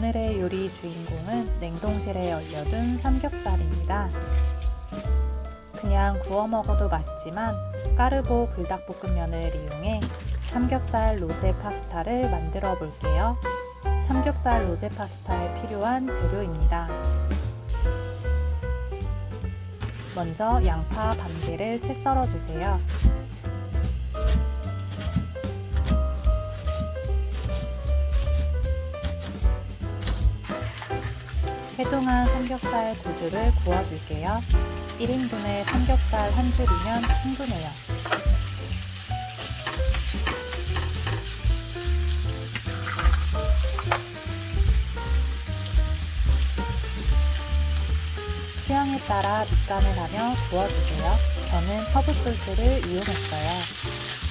오늘의 요리 주인공은 냉동실에 얼려둔 삼겹살입니다. 그냥 구워 먹어도 맛있지만 까르보 불닭볶음면을 이용해 삼겹살 로제 파스타를 만들어 볼게요. 삼겹살 로제 파스타에 필요한 재료입니다. 먼저 양파 반 개를 채 썰어 주세요. 해동한 삼겹살 두 줄을 구워줄게요. 1인분에 삼겹살 한 줄이면 충분해요. 취향에 따라 밑간을 하며 구워주세요. 저는 허브 소스를 이용했어요.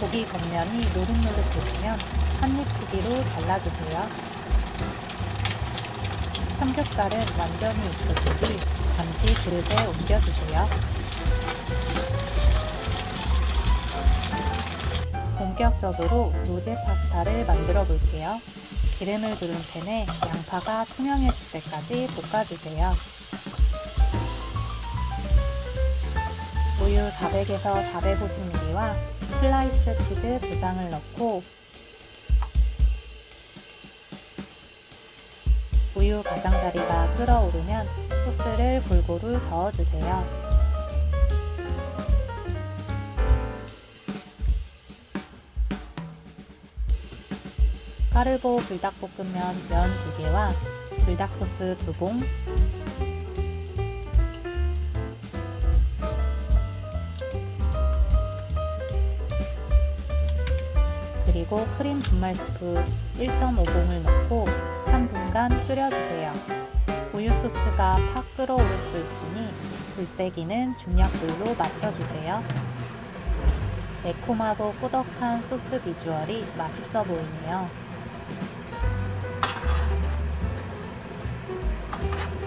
고기 겉면이 노릇노릇해지면 한입 크기로 잘라주세요. 삼겹살은 완전히 뒤 잠시 그릇에 옮겨주세요. 본격적으로 로제 파스타를 만들어 볼게요. 기름을 두른 팬에 양파가 투명해질 때까지 볶아주세요. 우유 400에서 450ml와 슬라이스 치즈 2장을 넣고 우유 가장자리가 끓어오르면 소스를 골고루 저어주세요. 까르보 불닭볶음면 면 2개와 불닭소스 2봉, 그리고 크림 분말 스프 1.5봉을 넣고 3분간 끓여주세요. 우유 소스가 팍 끓어오를 수 있으니 불세기는 중약불로 맞춰주세요. 매콤하고 꾸덕한 소스 비주얼이 맛있어 보이네요.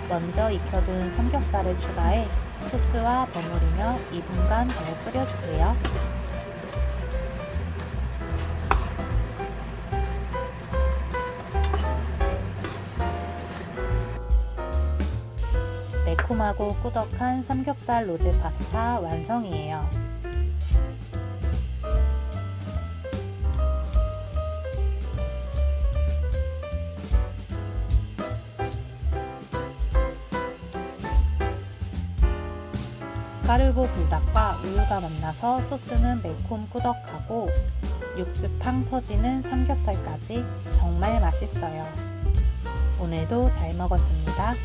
먼저 익혀둔 삼겹살을 추가해 소스와 버무리며 2분간 더 끓여주세요. 매콤하고 꾸덕한 삼겹살 로제 파스타 완성이에요. 까르보 불닭과 우유가 만나서 소스는 매콤 꾸덕하고 육즙 팡 터지는 삼겹살까지 정말 맛있어요. 오늘도 잘 먹었습니다.